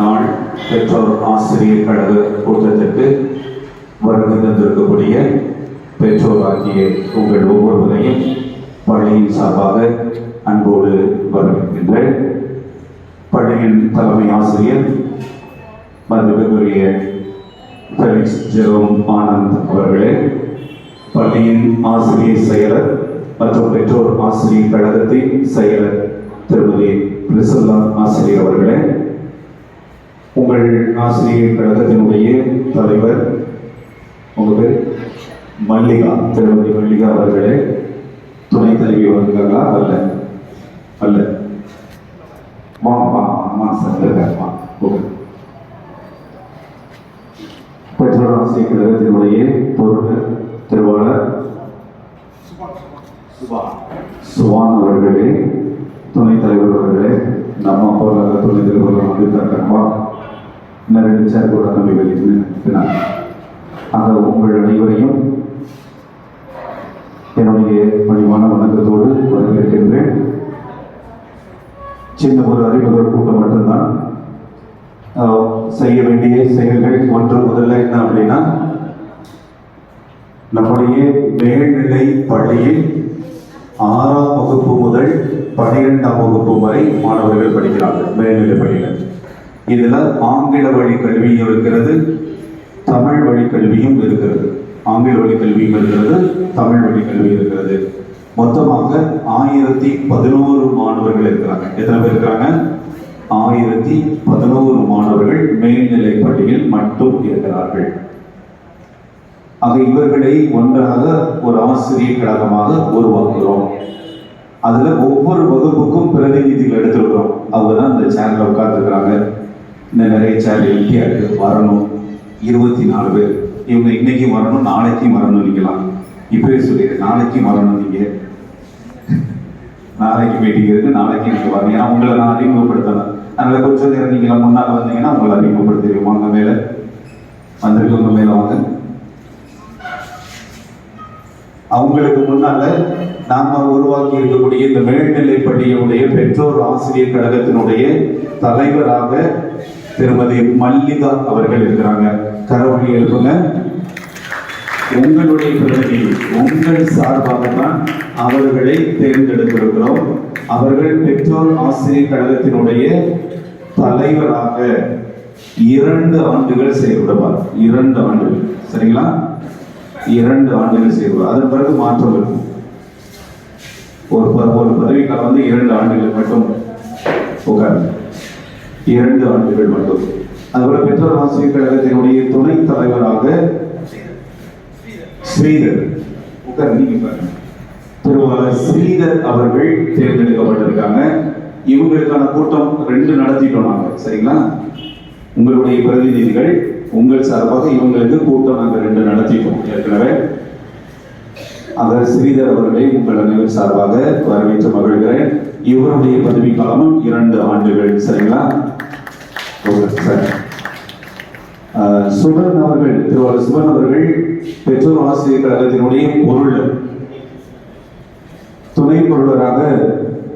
நாள் பெற்றோர் ஆசிரியர் கழக கூட்டத்திற்கு வருகை தந்திருக்கக்கூடிய பெற்றோராகிய உங்கள் ஒவ்வொருவரையும் பள்ளியின் சார்பாக அன்போடு வரவேற்கின்றேன். பள்ளியின் தலைமை ஆசிரியர் மதிப்புக்குரிய ஃபெலிக்ஸ் ஜெரோம் ஆனந்த் அவர்களே பள்ளியின் ஆசிரியர் செயலர் மற்றும் பெற்றோர் ஆசிரியர் கழகத்தின் செயலர் திருமதி பிரிசல்லா ஆசிரியர் அவர்களே உங்கள் ஆசிரியர் கழகத்தினுடைய தலைவர் உங்கள் பேர்? மல்லிகா திருமதி மல்லிகா அவர்களே. துணை தலைவி வருகிறாங்களா அல்ல. அல்ல. வாங்க வாங்க அம்மா சார் ஓகே. பெற்றோர் ஆசிரியர் கழகத்தினுடைய பொருள் திருவாளர் சுவான் அவர்களே துணைத் தலைவர் அவர்களே. நம்ம பொருளாதார துணைத் தலைவர் வந்து இந்த ரெண்டு சேர் கூட நம்பி வெளியிட்டு ஆக உங்கள் அனைவரையும் என்னுடைய பணிவான வணக்கத்தோடு வரவேற்கின்றேன். சின்ன ஒரு அறிமுக கூட்டம் மட்டும்தான். செய்ய வேண்டிய செயல்கள் ஒன்று முதல்ல என்ன அப்படின்னா நம்முடைய மேல்நிலை பள்ளியில் ஆறாம் வகுப்பு முதல் பனிரெண்டாம் வகுப்பு வரை மாணவர்கள் படிக்கிறாங்க மேல்நிலை பள்ளியில். இதுல ஆங்கில வழி கல்வியும் இருக்கிறது தமிழ் வழி கல்வியும் இருக்கிறது. ஆங்கில வழி கல்வியும் இருக்கிறது தமிழ் வழி கல்வி இருக்கிறது. மொத்தமாக ஆயிரத்தி பதினோரு மாணவர்கள் இருக்கிறாங்க. எத்தனை பேர் இருக்கிறாங்க? ஆயிரத்தி பதினோரு மாணவர்கள் மேல்நிலை பள்ளியில் மட்டும் இருக்கிறார்கள். ஆக இவர்களை ஒன்றாக ஒரு ஆசிரியர் கழகமாக உருவாக்குகிறோம். அதுல ஒவ்வொரு வகுப்புக்கும் பிரதிநிதிகள் எடுத்துருக்கிறோம். அவங்க தான் இந்த உட்கார்ந்து உட்கார்ந்துருக்கிறாங்க. இந்த நிறைய சேர் வரணும். இருபத்தி நாலு பேர். இவங்க இன்னைக்கு வரணும் நாளைக்கும் வரணும் நீங்களாம் இப்பவே சொல்லிடுறேன் நாளைக்கும் வரணும் நீங்க. நாளைக்கு மீட்டிங் இருக்கு நாளைக்கு எனக்கு வரணும். ஏன்னா உங்களை நான் அறிமுகப்படுத்தணும். அதனால கொஞ்சம் நேரம் நீங்க முன்னால வந்தீங்கன்னா உங்களை அறிமுகப்படுத்திடுவோம். வாங்க மேல. வந்திருக்கவங்க மேல வாங்க. அவங்களுக்கு முன்னால நாம உருவாக்கி இருக்கக்கூடிய இந்த மேல்நிலைப்பள்ளியுடைய பெற்றோர் ஆசிரியர் கழகத்தினுடைய தலைவராக திருமதி மல்லிகா அவர்கள் இருக்கிறாங்க. கரவழி எழுப்புங்க. உங்களுடைய பிரதி உங்கள் சார்பாக தான் அவர்களை தேர்ந்தெடுத்திருக்கிறோம். அவர்கள் பெற்றோர் ஆசிரியர் கழகத்தினுடைய தலைவராக இரண்டு ஆண்டுகள் செயல்படுவார் இரண்டு ஆண்டுகள். சரிங்களா? இரண்டு ஆண்டுகள் செய்வார் அதன் பிறகு மாற்றம் இருக்கும். ஒரு ப- ஒரு பதவிக்காலம் வந்து இரண்டு ஆண்டுகள் மட்டும் உட்கார் இரண்டு ஆண்டுகள் மட்டும். அதுபோல பெற்றோர் ஆசிரியர் கழகத்தினுடைய துணைத் தலைவராக ஸ்ரீதர் உட்கார் நீங்க திருவாளர் ஸ்ரீதர் அவர்கள் தேர்ந்தெடுக்கப்பட்டிருக்காங்க. இவங்களுக்கான கூட்டம் ரெண்டு நடத்திட்டோம் நாங்கள் சரிங்களா? உங்களுடைய பிரதிநிதிகள் உங்கள் சார்பாக இவங்களுக்கு கூட்டம் நாங்கள் ரெண்டு நடத்திட்டோம் ஏற்கனவே. அவர் ஸ்ரீதர் அவர்களை உங்கள் அனைவர் சார்பாக வரவேற்று மகிழ்கிறேன். இவருடைய பதவி காலமும் இரண்டு ஆண்டுகள் சரிங்களா? சரி. சுபன் அவர்கள் திருவாளர் சுபன் அவர்கள் பெற்றோர் ஆசிரியர் கழகத்தினுடைய பொருள் துணை பொருளராக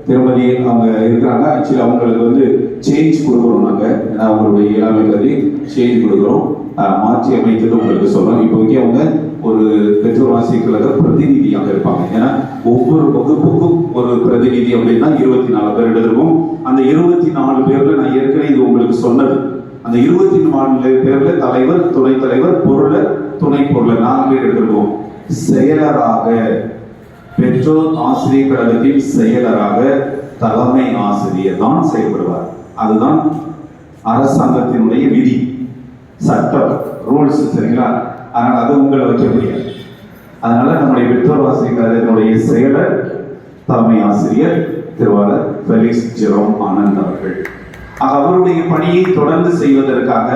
திருமதி அவங்க இருக்கிறாங்க. ஆக்சுவலி அவங்களுக்கு வந்து சேஞ்ச் கொடுக்குறோம் நாங்க. ஏன்னா அவங்களுடைய இயலாமை கருதி சேஞ்ச் கொடுக்குறோம். மாற்றி அமைத்தது உங்களுக்கு சொல்றோம். இப்போதைக்கு அவங்க ஒரு பெற்றோர் ஆசிரியர் கழக பிரதிநிதியாக இருப்பாங்க. ஏன்னா ஒவ்வொரு வகுப்புக்கும் ஒரு பிரதிநிதி அப்படின்னா இருபத்தி நாலு பேர் எடுத்திருக்கோம் அந்த இருபத்தி நாலு பேர்ல நான் ஏற்கனவே இது உங்களுக்கு சொன்னது. அந்த இருபத்தி நாலு பேர்ல தலைவர் துணைத் தலைவர் பொருளர் துணை பொருளர் நாலு பேர் எடுத்திருக்கோம் செயலராக பெற்றோர் ஆசிரியர் கழகத்தின் செயலராக தலைமை ஆசிரியர் தான் செயல்படுவார். அதுதான் அரசாங்கத்தினுடைய விதி சட்டம் ரூல்ஸ் சரிங்களா? ஆனால் அது உங்களை வைக்க முடியாது. அதனால நம்முடைய பெற்றோர் ஆசிரியர் செயலர் தலைமை ஆசிரியர் திருவாளர் ஃபெலிக்ஸ் ஜெரோம் ஆனந்த் அவர்கள். ஆக அவருடைய பணியை தொடர்ந்து செய்வதற்காக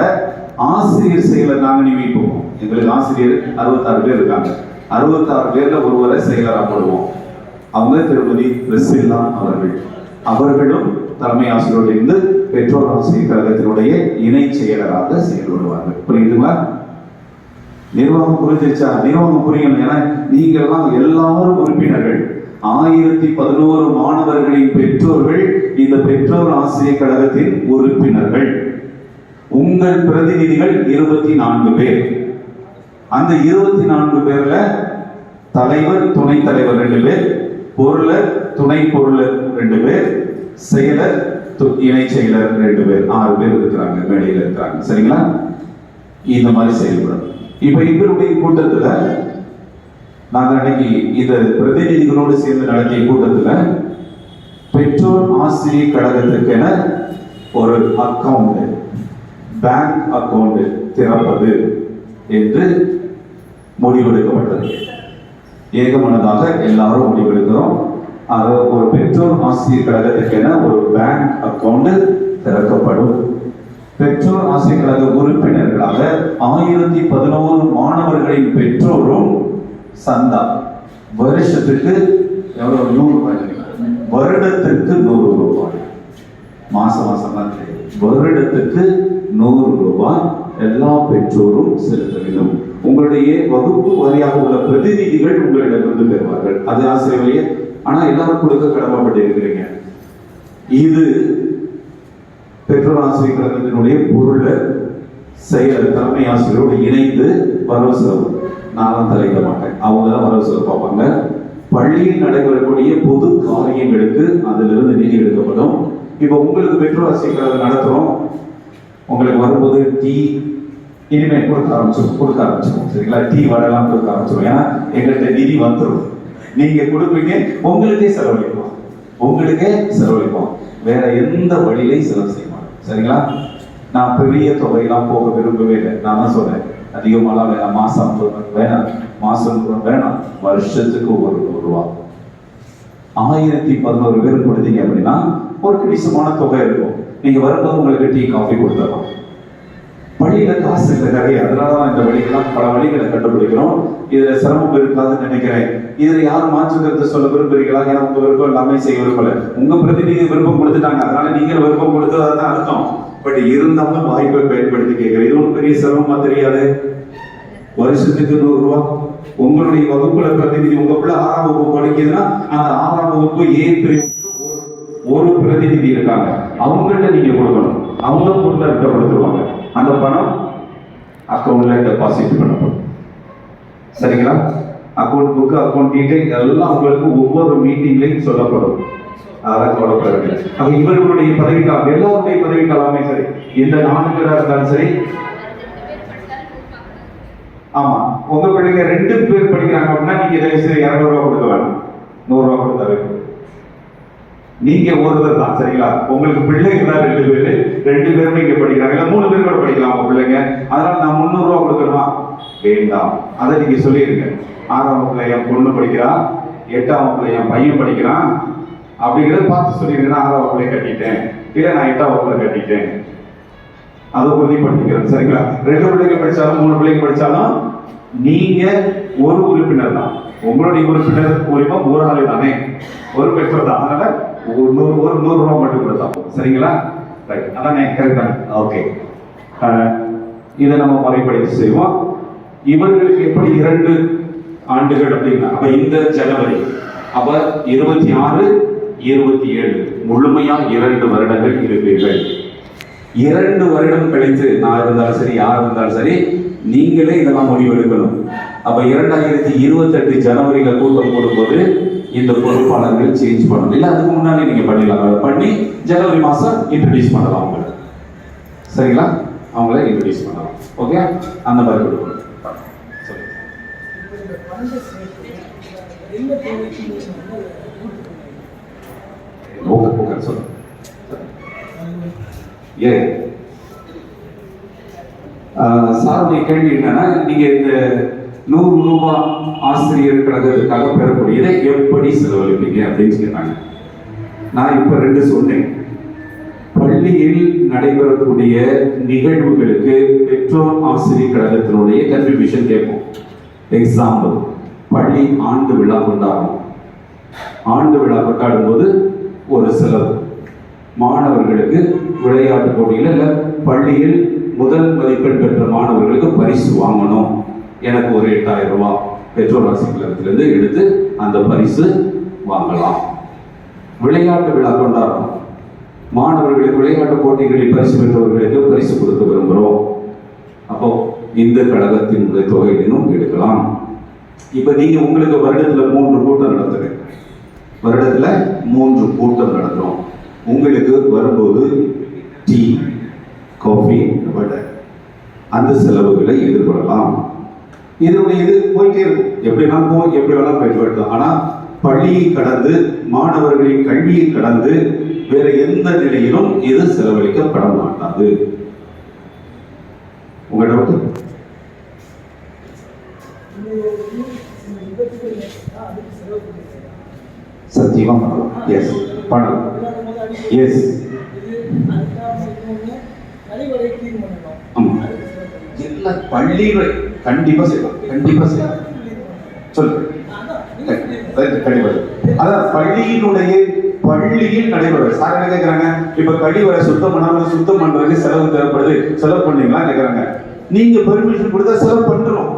ஆசிரியர் செயலர் நாங்கள் நியமிப்போம். எங்களுக்கு ஆசிரியர் அறுபத்தாறு பேர் இருக்காங்க. அறுபத்தாறு பேர்ல ஒருவரை செயலராக போடுவோம். அவங்க திருமதி பிரசில்லா அவர்கள். அவர்களும் தலைமை ஆசிரியரோடு இருந்து பெற்றோர் ஆசிரியர் கழகத்தினுடைய இணை செயலராக செயல்படுவார்கள். புரியுதுங்களா? நிர்வாகம் புரிஞ்சிருச்சா? நிர்வாகம் புரியணும் என நீங்கள்லாம் எல்லாரும் உறுப்பினர்கள். ஆயிரத்தி பதினோரு மாணவர்களின் பெற்றோர்கள் இந்த பெற்றோர் ஆசிரியர் கழகத்தின் உறுப்பினர்கள். உங்கள் பிரதிநிதிகள் இருபத்தி நான்கு பேர். அந்த இருபத்தி நான்கு பேர்ல தலைவர் துணைத் தலைவர் ரெண்டு பேர் பொருளர் துணை பொருளர் ரெண்டு பேர் செயலர் து- இணை செயலர் ரெண்டு பேர். ஆறு பேர் இருக்கிறாங்க மேடையில் இருக்கிறாங்க. சரிங்களா? இந்த மாதிரி செயல்படும். இப்ப இவருடைய கூட்டத்துல நாங்க அன்னைக்கு இந்த பிரதிநிதிகளோடு சேர்ந்து நடத்திய கூட்டத்துல பெற்றோர் ஆசிரியர் கழகத்திற்கென ஒரு அக்கவுண்ட் பேங்க் அக்கவுண்ட் திறப்பது என்று முடிவெடுக்கப்பட்டது. ஏகமனதாக எல்லாரும் முடிவெடுக்கிறோம். அது ஒரு பெற்றோர் ஆசிரியர் கழகத்துக்கென ஒரு பேங்க் அக்கவுண்ட் திறக்கப்படும். பெற்றோர் ஆசிரியர் கழக உறுப்பினர்களாக ஆயிரத்தி பதினோரு மாணவர்களின் பெற்றோரும் சந்தா. வருஷத்துக்கு எவ்வளவு? நூறு ரூபாய் வருடத்திற்கு நூறு ரூபாய். மாச மாசம் தான் வருடத்துக்கு நூறு ரூபாய் எல்லா பெற்றோரும் செலுத்த வேண்டும் உங்களுடைய வகுப்பு வாரியாக உள்ள பிரதிநிதிகள் உங்களிடமிருந்து பெறுவார்கள். அது ஆசிரியர்களே ஆனா எல்லாரும் கொடுக்க கடமைப்பட்டு இருக்கிறீங்க. இது பெற்றோர் ஆசிரியர் கழகத்தினுடைய பொருள செயல் தலைமை ஆசிரியரோடு இணைந்து வரவு செலவு. நான் தான் தலையிட மாட்டேன். அவங்க தான் வரவு செலவு பார்ப்பாங்க. பள்ளியில் நடைபெறக்கூடிய பொது காரியங்களுக்கு அதிலிருந்து நிதி எடுக்கப்படும். இப்போ உங்களுக்கு பெற்றோர் ஆசிரியர் கழகம் நடத்துகிறோம் உங்களுக்கு வரும்போது டீ இனிமே கொடுக்க ஆரம்பிச்சிடும் கொடுக்க ஆரம்பிச்சிடும் சரிங்களா? டீ வடைலாம் கொடுக்க ஆரம்பிச்சிடும் ஏன்னா எங்கள்கிட்ட நிதி வந்துடும் நீங்க கொடுப்பீங்க உங்களுக்கே செலவழிப்போம். உங்களுக்கே செலவழிப்போம். வேற எந்த வழியிலையும் செலவு செய்யும் சரிங்களா? நான் பெரிய தொகையெல்லாம் போக விரும்பவே இல்லை. நான் தான் சொல்றேன். அதிகமாலாம் வேணாம். மாசம் வேணாம். மாசம் வேணாம். வருஷத்துக்கு ஒரு ரூபா ஆயிரத்தி பதினோரு பேர் கொடுத்தீங்க அப்படின்னா ஒரு கணிசமான தொகை இருக்கும். நீங்க வரும்போது உங்களுக்கு டீ காஃபி கொடுத்துடலாம். வழியில காசு இல்லை நிறைய. அதனாலதான் இந்த வழிகள்லாம் பல வழிகளை கண்டுபிடிக்கிறோம் இதுல சிரமம் இருக்காதுன்னு நினைக்கிறேன். இதுல யாரும் மாற்று கருத்து சொல்ல விரும்புறீங்களா? ஏன்னா உங்க விருப்பம் எல்லாமே செய்ய விரும்பல. உங்க பிரதிநிதி விருப்பம் கொடுத்துட்டாங்க. அதனால நீங்க விருப்பம் கொடுத்தது அதுதான் அர்த்தம். பட் இருந்தாலும் வாய்ப்பை பயன்படுத்தி கேட்கிறேன். இது ஒன்றும் பெரிய சிரமமா தெரியாது. வருஷத்துக்கு நூறு ரூபா. உங்களுடைய வகுப்புல பிரதிநிதி உங்க பிள்ளை ஆறாம் வகுப்பு படிக்குதுன்னா அந்த ஆறாம் வகுப்பு ஏ ஒரு- பிரதிநிதி இருக்காங்க. அவங்கள்ட்ட நீங்க கொடுக்கணும். அவங்க பொருள்கிட்ட கொடுத்துருவாங்க. அந்த பணம் அக்கௌண்ட்டில் டெபாசிட் பண்ணப்படும். சரிங்களா? அக்கௌண்ட் புக் அக்கௌண்ட் டீடைல் எல்லாம் உங்களுக்கு ஒவ்வொரு மீட்டிங்லையும் சொல்லப்படும். அதெல்லாம் கவலைப்பட வேண்டியது அப்ப இவர்களுடைய பதவிக்காலம் எல்லாருடைய பதவிக்காலமே சரி. எந்த நான்கு பேராக இருந்தாலும் சரி. ஆமா. உங்க பிள்ளைங்க ரெண்டு பேர் படிக்கிறாங்க அப்படின்னா நீங்க தயவு செய்து இரநூறுவா கொடுக்க வேணாம். நூறுரூவா கொடுத்தா நீங்க ஒருவர் தான் சரிங்களா? உங்களுக்கு பிள்ளைங்க தான் ரெண்டு பேரு. ரெண்டு பேருமே இங்க படிக்கிறாங்க. இல்ல மூணு பேர் கூட படிக்கலாம் உங்க பிள்ளைங்க. அதனால நான் முந்நூறு ரூபா கொடுக்கணுமா? வேண்டாம். அதை நீங்க சொல்லிருங்க. ஆறாம் வகுப்புல என் பொண்ணு படிக்கிறான் எட்டாம் வகுப்புல என் பையன் படிக்கிறான் அப்படிங்கறத பார்த்து சொல்லிருங்க. நான் ஆறாம் வகுப்புல கட்டிட்டேன். இல்ல நான் எட்டாம் வகுப்புல கட்டிட்டேன். அதை உறுதிப்படுத்திக்கிறேன் சரிங்களா? ரெண்டு பிள்ளைங்க படிச்சாலும் மூணு பிள்ளைங்க படிச்சாலும் நீங்க ஒரு உறுப்பினர் தான். உங்களுடைய உறுப்பினர் உரிமம் ஒரு ஆளு தானே. ஒரு பெற்றோர் தான். அதனால ஒரு நூறு ஒரு நூறு ரூபாய் மட்டும் கொடுத்தோம் சரிங்களா? ரைட் அதானே கரெக்ட் ஓகே இதை நம்ம முறைப்படி செய்வோம். இவர்களுக்கு எப்படி இரண்டு ஆண்டுகள் அப்படின்னா அப்ப இந்த ஜனவரி அப்ப இருபத்தி ஆறு இருபத்தி ஏழு. முழுமையா இரண்டு வருடங்கள் இருப்பீர்கள். இரண்டு வருடம் கழித்து நான் இருந்தாலும் சரி யார் இருந்தாலும் சரி நீங்களே இதெல்லாம் முடிவெடுக்கணும். அப்ப இரண்டாயிரத்தி இருபத்தெட்டு ஜனவரியில கூட்டம் போடும்போது இந்த பொறுப்பாளர்கள் சேஞ்ச் பண்ணணும். இல்லை அதுக்கு முன்னாடி நீங்கள் பண்ணிடலாம். பண்ணி ஜனவரி மாதம் இன்ட்ரடியூஸ் பண்ணலாம் அவங்களை. சரிங்களா? அவங்கள இன்ட்ரடியூஸ் பண்ணலாம். ஓகே அந்த மாதிரி கொடுக்கணும். நீங்க ஓகே ஓகே சொல்லுங்க அது சாருடைய கேள்வி என்னன்னா நீங்க இந்த நூறு ரூபாய் ஆசிரியர் கழகத்துக்காக பெறக்கூடியதை எப்படி செலவழிப்பீங்க அப்படின்னு கேட்டாங்க. நான் இப்ப ரெண்டு சொன்னேன். பள்ளியில் நடைபெறக்கூடிய நிகழ்வுகளுக்கு பெற்றோர் ஆசிரியர் கழகத்தினுடைய கன்ட்ரிபியூஷன் கேட்போம். எக்ஸாம்பிள் பள்ளி ஆண்டு விழா கொண்டாடும் ஆண்டு விழா கொண்டாடும் போது ஒரு செலவு. மாணவர்களுக்கு விளையாட்டு போட்டியில் இல்லை பள்ளியில் முதல் மதிப்பெண் பெற்ற மாணவர்களுக்கு பரிசு வாங்கணும். எனக்கு ஒரு எட்டாயிரம் ரூபாய் பெற்றோர் ஆசிரியர்களிடத்திலிருந்து எடுத்து அந்த பரிசு வாங்கலாம். விளையாட்டு விழா கொண்டாடுறோம். மாணவர்களுக்கு விளையாட்டு போட்டிகளில் பரிசு பெற்றவர்களுக்கு பரிசு கொடுக்க விரும்புகிறோம். அப்போ இந்த கழகத்தினுடைய தொகையிலும் எடுக்கலாம். இப்போ நீங்க உங்களுக்கு வருடத்தில் மூன்று கூட்டம் நடத்துறேன் வருடத்தில் மூன்று கூட்டம் நடத்துறோம். உங்களுக்கு வரும்போது டீ காஃபி வடை அந்த செலவுகளை எதிர்கொள்ளலாம். இதனுடைய இது போயிட்டே இருக்கும். எப்படி வேணாலும் போய் எப்படி வேணாலும் பயன்படுத்தலாம் ஆனா பள்ளியை கடந்து மாணவர்களின் கல்வியை கடந்து வேற எந்த நிலையிலும் இது செலவழிக்கப்பட மாட்டாது. உங்க டவுட் சத்தியமா பண்ணலாம். எஸ் பண்ணலாம். எஸ். எல்லா பள்ளிகள் கண்டிப்பா செய்யலாம். கண்டிப்பா செய்யலாம். சொல்லு. கழிவறை அதான் பள்ளியினுடைய பள்ளியில் நடைபெறும் சார் என்ன கேட்கிறாங்க இப்ப கழிவறை சுத்தம் பண்ணாம சுத்தம் பண்றதுக்கு செலவு தேவைப்படுது. செலவு பண்ணீங்களா? கேட்கிறாங்க நீங்க பெர்மிஷன் கொடுத்தா செலவு பண்றோம்.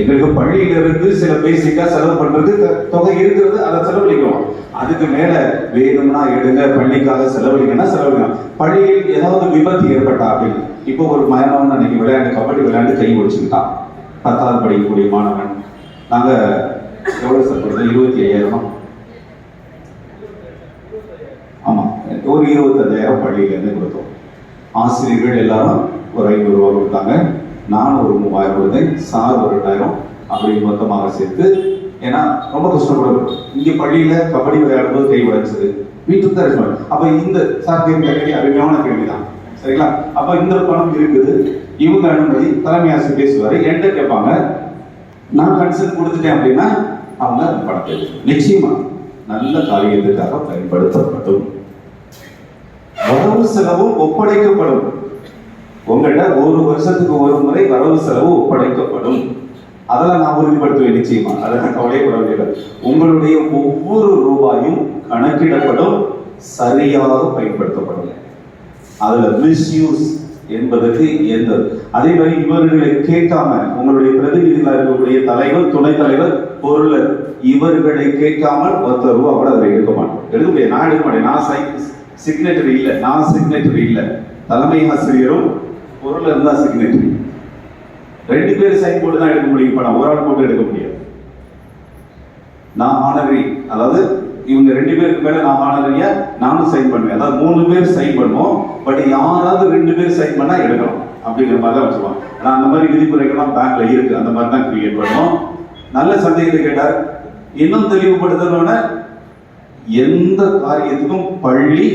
எங்களுக்கு பள்ளியில இருந்து சில பேசிக்கா செலவு பண்றது தொகை இருக்கிறது அதை செலவழிக்கிறோம். அதுக்கு மேல வேணும்னா எடுங்க பள்ளிக்காக செலவழிக்கனா செலவழிக்கணும் பள்ளியில் ஏதாவது விபத்து ஏற்பட்டா அப்படின்னு இப்போ ஒரு மயணம் அன்னைக்கு விளையாண்டு கபடி விளையாண்டு கை ஒடிச்சுக்கிட்டான். பத்தாவது படிக்கக்கூடிய மாணவன். நாங்க எவ்வளவு சார் கொடுத்தோம் இருபத்தி ஐயாயிரம் ஆமா ஒரு இருபத்தஞ்சாயிரம் பள்ளியில இருந்து கொடுத்தோம். ஆசிரியர்கள் எல்லாரும் ஒரு ஐநூறு ரூபா கொடுத்தாங்க. நான் ஒரு மூவாயிரம் கொடுத்தேன் சார் ஒரு ரெண்டாயிரம் அப்படி மொத்தமாக சேர்த்து ஏன்னா ரொம்ப கஷ்டப்படும். இங்க பள்ளியில கபடி விளையாடும் போது கை உடைச்சது வீட்டுக்கு தான் ரெஸ்பான்ஸ் அப்ப இந்த சார் கேள்வி கேள்வி அருமையான கேள்விதான். சரிங்களா? அப்ப இந்த பணம் இருக்குது. இவங்க அனுமதி தலைமை ஆசிரியர் பேசுவாரு. என்கிட்ட கேட்பாங்க நான் கன்சல்ட் கொடுத்துட்டேன் அப்படின்னா அவங்க அந்த பணத்தை நிச்சயமா நல்ல காரியத்துக்காக பயன்படுத்தப்படும். வரவு செலவும் ஒப்படைக்கப்படும். உங்கள்கிட்ட ஒரு வருஷத்துக்கு ஒரு முறை வரவு செலவு ஒப்படைக்கப்படும். அதெல்லாம் நான் உறுதிப்படுத்துவேன் நிச்சயமா. அதெல்லாம் கவலைப்பட வேண்டியது உங்களுடைய ஒவ்வொரு ரூபாயும் கணக்கிடப்படும் சரியாக பயன்படுத்தப்படும். அதுல மிஸ்யூஸ் என்பதற்கு எந்த அதே மாதிரி இவர்களை கேட்காம உங்களுடைய பிரதிநிதிகளாக இருக்கக்கூடிய தலைவர் துணைத் தலைவர் பொருளர் இவர்களை கேட்காமல் பத்து ரூபா கூட அதில் எடுக்க மாட்டோம் எடுக்க முடியாது. நான் எடுக்க மாட்டேன். நான் சை சிக்னேட்டரி இல்லை. நான் சிக்னேட்டரி இல்லை. தலைமை ஆசிரியரும் பொருள் இருந்தால் சிக்னேச்சர் ரெண்டு பேர் சைன் போட்டு தான் எடுக்க முடியும். பணம் ஒரு ஆள் போட்டு எடுக்க முடியாது. நான் மாணவி அதாவது இவங்க ரெண்டு பேருக்கு மேல நான் ஆனரியா நானும் சைன் பண்ணுவேன். அதாவது மூணு பேர் சைன் பண்ணுவோம். பட் யாராவது ரெண்டு பேர் சைன் பண்ணா எடுக்கணும் அப்படிங்கிற மாதிரி தான் வச்சுருவாங்க நான் அந்த மாதிரி விதிமுறைகள்லாம் பேங்க்ல இருக்கு. அந்த மாதிரி தான் கிரியேட் பண்ணுவோம். நல்ல சந்தேகத்தை கேட்டார். இன்னும் தெளிவுபடுத்தணும்னா எந்த காரியத்துக்கும் பள்ளி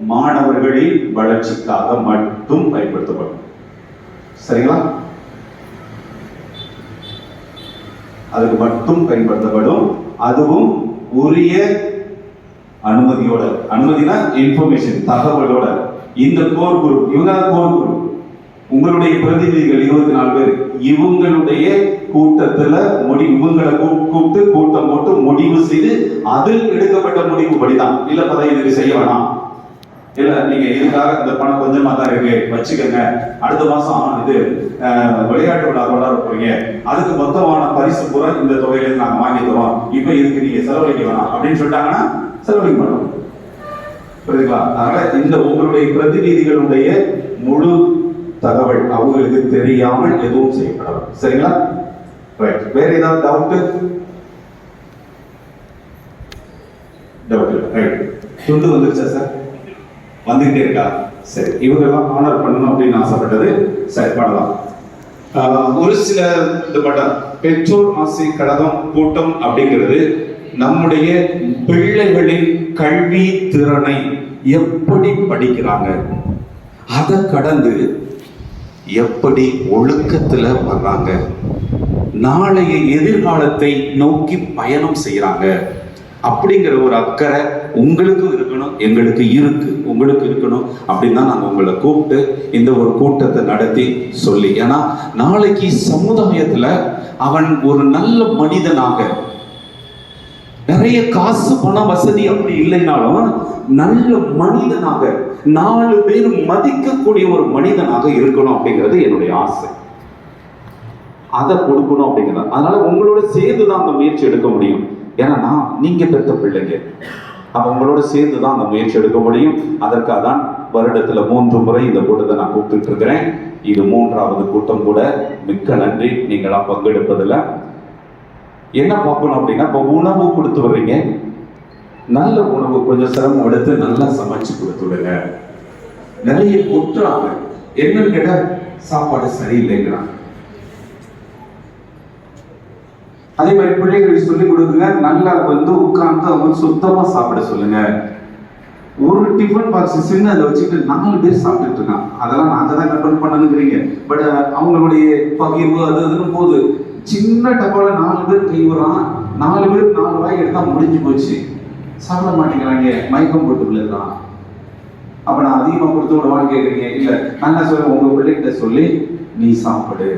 மாணவர்களின் வளர்ச்சிக்காக மட்டும் பயன்படுத்தப்படும். சரிங்களா? அதுக்கு மட்டும் பயன்படுத்தப்படும். அதுவும் உரிய அனுமதியோட அனுமதினா இன்ஃபர்மேஷன் தகவலோட. இந்த கோர் குரூப் இவங்க கோர் குரூப் உங்களுடைய பிரதிநிதிகள் இருபத்தி நாலு பேர். இவங்களுடைய கூட்டத்துல முடி இவங்களை கூ- கூப்பிட்டு கூட்டம் போட்டு முடிவு செய்து அதில் எடுக்கப்பட்ட முடிவு படிதான். இல்ல பதவி செய்ய வேணாம். இல்ல நீங்க இதுக்காக இந்த பணம் கொஞ்சமா தான் இருக்கு. வச்சுக்கோங்க. அடுத்த மாசம் இது விளையாட்டு விழா கொண்டாட போறீங்க. அதுக்கு மொத்தமான பரிசு பூரா இந்த தொகையில இருந்து நாங்க வாங்கி தரோம். இப்ப இதுக்கு நீங்க செலவழிக்க வேணாம். அப்படின்னு சொல்லிட்டாங்கன்னா செலவழிக்க மாட்டோம். புரியுதுங்களா? அதனால இந்த உங்களுடைய பிரதிநிதிகளுடைய முழு தகவல் அவங்களுக்கு தெரியாமல் எதுவும் செய்யப்படாது சரிங்களா? ரைட் வேற ஏதாவது டவுட் டவுட் ரைட் துண்டு வந்துருச்சா சார் வந்துகிட்டே இருக்கா? சரி இவங்கெல்லாம் ஆனர் பண்ணணும் அப்படின்னு ஆசைப்பட்டது சரி பண்ணலாம் ஒரு சில இது பட்ட பெற்றோர் ஆசை கழகம் கூட்டம் அப்படிங்கிறது நம்முடைய பிள்ளைகளின் கல்வி திறனை எப்படி படிக்கிறாங்க? அதை கடந்து எப்படி ஒழுக்கத்துல வர்றாங்க? நாளைய எதிர்காலத்தை நோக்கி பயணம் செய்யறாங்க அப்படிங்கிற ஒரு அக்கறை உங்களுக்கும் இருக்கணும் எங்களுக்கு இருக்கு. உங்களுக்கு இருக்கணும் அப்படின்னு தான் நாங்கள் உங்களை கூப்பிட்டு இந்த ஒரு கூட்டத்தை நடத்தி சொல்லி ஏன்னா நாளைக்கு சமுதாயத்தில் அவன் ஒரு நல்ல மனிதனாக நிறைய காசு பண வசதி அப்படி இல்லைனாலும் நல்ல மனிதனாக நாலு பேர் மதிக்கக்கூடிய ஒரு மனிதனாக இருக்கணும் அப்படிங்கிறது என்னுடைய ஆசை. அதை கொடுக்கணும் அப்படிங்கிறது. அதனால உங்களோட சேர்ந்து தான் அந்த முயற்சி எடுக்க முடியும். ஏன்னா நான் நீங்க பெற்ற பிள்ளைங்க. அவங்களோட சேர்ந்து தான் அந்த முயற்சி எடுக்க முடியும். அதற்காக தான் வருடத்துல மூன்று முறை இந்த கூட்டத்தை நான் கூப்பிட்டு இருக்கிறேன். இது மூன்றாவது கூட்டம் கூட. மிக்க நன்றி. நீங்களாம் பங்கெடுப்பதில். என்ன பார்க்கணும் அப்படின்னா இப்போ உணவு கொடுத்து வர்றீங்க. நல்ல உணவு கொஞ்சம் சிரமம் எடுத்து நல்லா சமைச்சு கொடுத்து விடுங்க. நிறைய கொட்டுறாங்க. என்னன்னு கேட்டால் சாப்பாடு சரியில்லைங்கிறாங்க. அதே மாதிரி பிள்ளைகளுக்கு சொல்லி கொடுக்குங்க. நல்லா வந்து உட்கார்ந்து அவங்க சுத்தமா சாப்பிட சொல்லுங்க. ஒரு டிஃபன் பாக்ஸ் சின்ன அதை வச்சுட்டு நாலு பேர் சாப்பிட்டுட்டு இருக்கான் அதெல்லாம் நாங்க தான் கண்ட்ரோல் பண்ணணுங்கிறீங்க பட் அவங்களுடைய பகிர்வு அது அதுன்னு போகுது. சின்ன டப்பால நாலு பேர் கை விடுறான். நாலு பேர் நாலு வாய் எடுத்தா முடிஞ்சு போச்சு. சாப்பிட மாட்டேங்கிறாங்க. மயக்கம் போட்டு விழுதான் அப்ப நான் அதிகமா கொடுத்து விடுவான்னு கேக்குறீங்க இல்ல நான் என்ன சொல்றேன்? உங்க பிள்ளைகிட்ட சொல்லி நீ சாப்பிடு.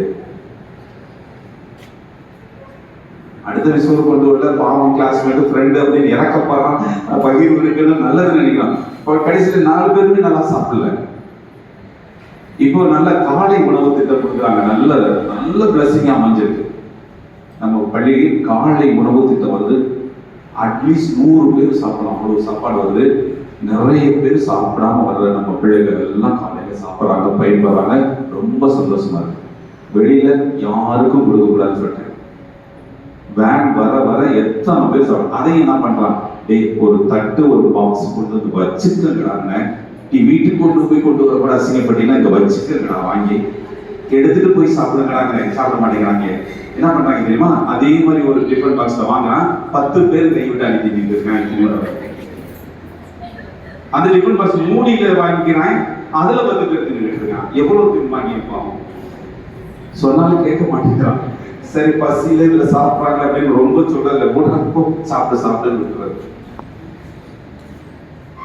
அடுத்த ரிசோர்ட் கொண்டு வரல. பாவம் கிளாஸ்மேட் ஃப்ரெண்டு அப்படின்னு இறக்கப்படுறான் பகிர்வு இருக்குன்னு நல்லது நினைக்கிறான். இப்போ கடைசியில் நாலு பேருமே நல்லா சாப்பிடல. இப்போ நல்ல காலை உணவு திட்டம் கொடுக்குறாங்க. நல்ல நல்ல பிளஸிங்காக அமைஞ்சிருக்கு. நம்ம பள்ளியில் காலை உணவு திட்டம் வருது. அட்லீஸ்ட் நூறு பேர் சாப்பிடலாம். அவ்வளோ சாப்பாடு வருது. நிறைய பேர் சாப்பிடாம வர்ற நம்ம பிள்ளைகள் எல்லாம் காலையில் சாப்பிட்றாங்க பயன்படுறாங்க. ரொம்ப சந்தோஷமா இருக்கு. வெளியில யாருக்கும் கொடுக்கக்கூடாதுன்னு சொல்லிட்டு. வேன் வர வர எத்தனை பேர் சாப்பிடும் அதையும் என்ன பண்றான்? டேய் ஒரு தட்டு ஒரு பாக்ஸ் கொண்டு வந்து வச்சுக்கங்கடாங்க நீ வீட்டுக்கு கொண்டு போய் கொண்டு வர கூட அசிங்கப்பட்டீங்கன்னா இங்க வச்சுக்கங்கடா வாங்கி. எடுத்துட்டு போய் சாப்பிடுங்கடாங்க சாப்பிட மாட்டேங்கிறாங்க. என்ன பண்றாங்க தெரியுமா? அதே மாதிரி ஒரு டிஃபன் பாக்ஸ்ல வாங்கினா பத்து பேர் கைவிட்டு அனுப்பிட்டு இருக்காங்க அந்த டிஃபன் பாக்ஸ் மூடியில வாங்கிக்கிறான் அதுல பத்து பேர் தின்னு இருக்கான். எவ்வளவு தின் வாங்கியிருப்பான் சொன்னாலும் கேட்க மாட்டேங்கிறான். சரி பசியில இதுல சாப்பிடுறாங்க அப்படின்னு ரொம்ப சொல்லல உடனப்போ சாப்பிட்டு சாப்பிட்டு விட்டுறாரு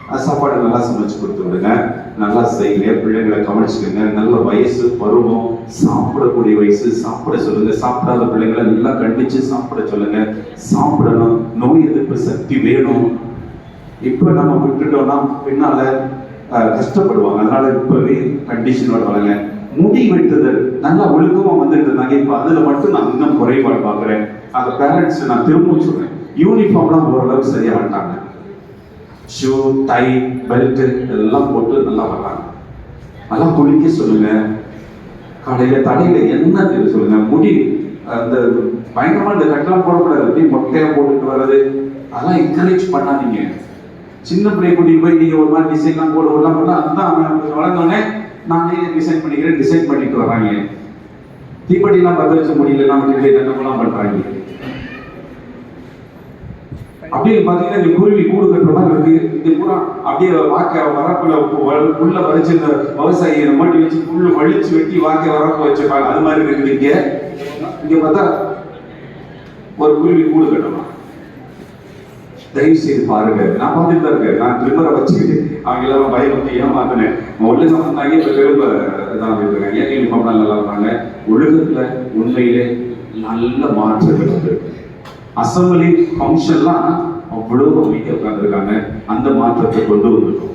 அது சாப்பாடு நல்லா சமைச்சு கொடுத்து விடுங்க. நல்லா செய்யுங்க. பிள்ளைங்களை கவனிச்சுக்கோங்க. நல்ல வயசு பருவம். சாப்பிடக்கூடிய வயசு. சாப்பிட சொல்லுங்க. சாப்பிடாத பிள்ளைங்களை நல்லா கண்டிச்சு சாப்பிட சொல்லுங்க. சாப்பிடணும். நோய் எதிர்ப்பு சக்தி வேணும். இப்ப நம்ம விட்டுட்டோம்னா பின்னால கஷ்டப்படுவாங்க. அதனால இப்பவே கண்டிஷனோட வளங்க முடி வெட்டுதல் நல்லா ஒழுக்கமா வந்துட்டு இருந்தாங்க. இப்ப அதுல மட்டும் நான் இன்னும் குறைபாடு பாக்குறேன் அந்த பேரண்ட்ஸ் நான் திரும்பவும் சொல்றேன். யூனிஃபார்ம்லாம் ஓரளவுக்கு சரியா வந்துட்டாங்க. ஷூ டை பெல்ட் எல்லாம் போட்டு நல்லா வர்றாங்க. நல்லா குளிக்க சொல்லுங்க. காலையில தலையில என்ன தெரியும் சொல்லுங்க. முடி அந்த பயங்கரமா இந்த கட்டெல்லாம் போடக்கூடாது. அப்படியே மொட்டையா போட்டுட்டு வர்றது? அதெல்லாம் என்கரேஜ் பண்ணாதீங்க. சின்ன பிள்ளை கூட்டிட்டு போய் நீங்க ஒரு மாதிரி டிசைன்லாம் போட விடலாம் பண்ணா அதுதான் அவன் வளர்ந்தோடனே நானே டிசைன் பண்ணிக்கிறேன் டிசைன் பண்ணிட்டு வர்றாங்க தீப்பெட்டிலாம் பத்த வச்ச முடியல நம்ம என்னமெல்லாம் பண்றாங்க. அப்படின்னு பாத்தீங்கன்னா இந்த குருவி கூடு கட்டுற மாதிரி இருக்கு. இந்த பூரா அப்படியே வாக்க வரப்புல உள்ள வலிச்சு இந்த விவசாயியை மாட்டி வச்சு புல்லு வலிச்சு வெட்டி வாக்க வரப்பு வச்சிருப்பாங்க அது மாதிரி இருக்குது இங்க. இங்க பார்த்தா ஒரு குருவி கூடு கட்டணும் தயவு செய்து பாருங்க. நான் பார்த்துட்டு தான் இருக்கேன். நான் திரும்ப வச்சுக்கிட்டு அவங்க எல்லாரும் பயமுத்தி ஏமாத்தினேன். ஒழுங்கா வந்தாங்க இப்ப திரும்ப இதாக இருக்காங்க. ஏன் யூனிஃபார்ம்லாம் நல்லா இருக்காங்க ஒழுக்கத்துல உண்மையிலே நல்ல மாற்றங்கள் வந்திருக்கு. அசம்பிளி ஃபங்க்ஷன்லாம் அவ்வளவு அமைக்க உட்கார்ந்துருக்காங்க. அந்த மாற்றத்தை கொண்டு வந்துட்டோம்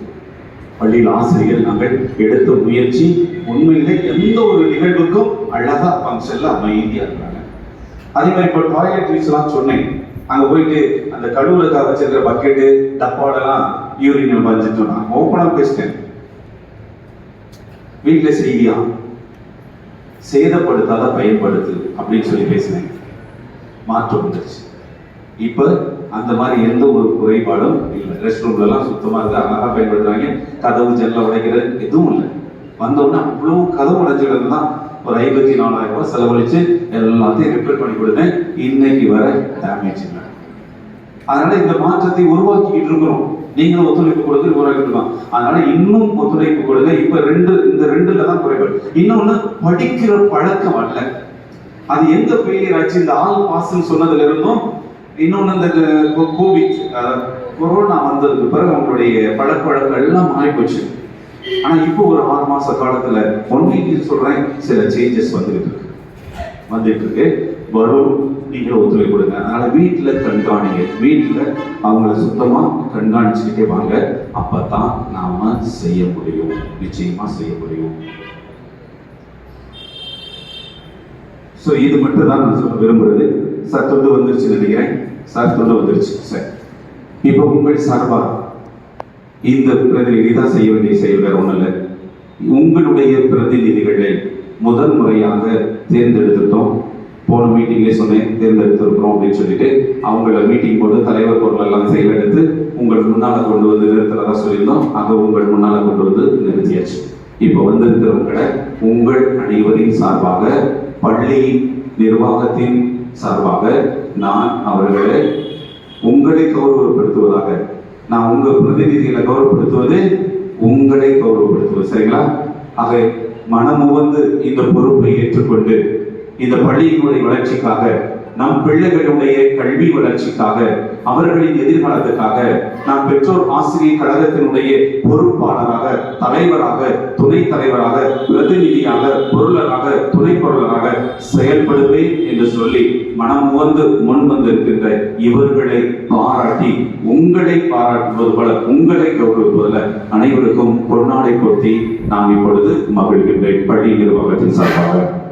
பள்ளியில் ஆசிரியர் நாங்கள் எடுத்த முயற்சி உண்மையிலே எந்த ஒரு நிகழ்வுக்கும் அழகா ஃபங்க்ஷன்ல அமைதியா இருக்காங்க. அதே மாதிரி இப்போ டாய்லெட்ரிஸ் எல்லாம் சொன்னேன். அங்க போயிட்டு அந்த கடவுளுக்காக வச்சிருக்கிற பக்கெட்டு டப்பாடெல்லாம் யூரின் வச்சுட்டோம் நான் ஓப்பனா பேசிட்டேன். வீட்டில் செய்தியா? சேதப்படுத்தாத பயன்படுத்து அப்படின்னு சொல்லி பேசினேன். மாற்றம் வந்துருச்சு. இப்போ அந்த மாதிரி எந்த ஒரு குறைபாடும் இல்லை. ரெஸ்ட் ரூம்லலாம் சுத்தமாக இருக்குது அழகாக பயன்படுத்துகிறாங்க கதவு ஜன்னல உடைக்கிறது எதுவும் இல்லை. வந்தோடனே அவ்வளோ கதவு உடைஞ்சுக்கிறது தான் ஒரு ஐம்பத்தி நாலாயிரம் ரூபாய் செலவழித்து எல்லாத்தையும் ரிப்பேர் பண்ணி கொடுத்தேன் இன்னைக்கு வர டேமேஜ் இல்லை. அதனால இந்த மாற்றத்தை உருவாக்கிக்கிட்டு இருக்கிறோம். நீங்களும் ஒத்துழைப்பு கொடுத்து குறைக்கணும் அதனால இன்னும் ஒத்துழைப்பு கொடுங்க. இப்ப ரெண்டு இந்த ரெண்டுல தான் குறைகள். இன்னொன்னு படிக்கிற பழக்கம் வரல அது எந்த ஃபெயிலியர் ஆச்சு? இந்த ஆல் பாஸ்ன்னு சொன்னதுல இருந்தும் இன்னொன்னு இந்த கோவிட் கொரோனா வந்ததுக்கு பிறகு அவங்களுடைய பழக்க வழக்கம் எல்லாம் மாறி போச்சு ஆனா இப்போ ஒரு ஆறு மாச காலத்துல வீக் சொல்றேன் சில சேஞ்சஸ் வந்துட்டு இருக்கு. வந்துட்டு இருக்கு. வரும். நீங்களும் ஒத்துழைப்பு கொடுங்க. அதனால வீட்டில் கண்காணிங்க. வீட்டில் அவங்கள சுத்தமாக கண்காணிச்சுக்கிட்டே வாங்க. அப்பதான் நாம் செய்ய முடியும். நிச்சயமாக செய்ய முடியும். ஸோ இது மட்டும் தான் நான் சொல்ல விரும்புகிறது சார் தொண்டு வந்துருச்சு நினைக்கிறேன். சார் தொண்டு வந்துருச்சு. சார். இப்போ உங்கள் சார்பாக இந்த பிரதிநிதி தான் செய்ய வேண்டிய செயல் வேறு ஒன்றும் இல்லை. உங்களுடைய பிரதிநிதிகளை முதல் முறையாக தேர்ந்தெடுத்துட்டோம். போன மீட்டிங்லேயே சொன்னேன் தேர்ந்தெடுத்திருக்கிறோம் அப்படின்னு சொல்லிட்டு அவங்கள மீட்டிங் போட்டு தலைவர் பொருள் எல்லாம் செயல் எடுத்து உங்கள் முன்னால கொண்டு வந்து நிறுத்துறதா சொல்லியிருந்தோம். அங்க உங்கள் முன்னால கொண்டு வந்து நிறுத்தியாச்சு. இப்போ வந்திருக்கிறவங்களை உங்கள் அனைவரின் சார்பாக பள்ளி நிர்வாகத்தின் சார்பாக நான் அவர்களை உங்களை கௌரவப்படுத்துவதாக நான் உங்க பிரதிநிதிகளை கௌரவப்படுத்துவது உங்களை கௌரவப்படுத்துவது. சரிங்களா? ஆக மனமுவந்து இந்த பொறுப்பை ஏற்றுக்கொண்டு இந்த பள்ளியினுடைய வளர்ச்சிக்காக நம் பிள்ளைகளுடைய கல்வி வளர்ச்சிக்காக அவர்களின் எதிர்காலத்துக்காக நாம் பெற்றோர் ஆசிரியர் கழகத்தினுடைய பொறுப்பாளராக தலைவராக துணை தலைவராக பிரதிநிதியாக பொருளராக துணை பொருளராக செயல்படுவேன் என்று சொல்லி மனம் முகந்து முன் வந்திருக்கின்ற இவர்களை பாராட்டி உங்களை பாராட்டுவது போல உங்களை கௌரவிப்பதில் அனைவருக்கும் பொன்னாடை பொருத்தி நான் இப்பொழுது மகிழ்கின்றேன். பள்ளி நிர்வாகத்தின் சார்பாக.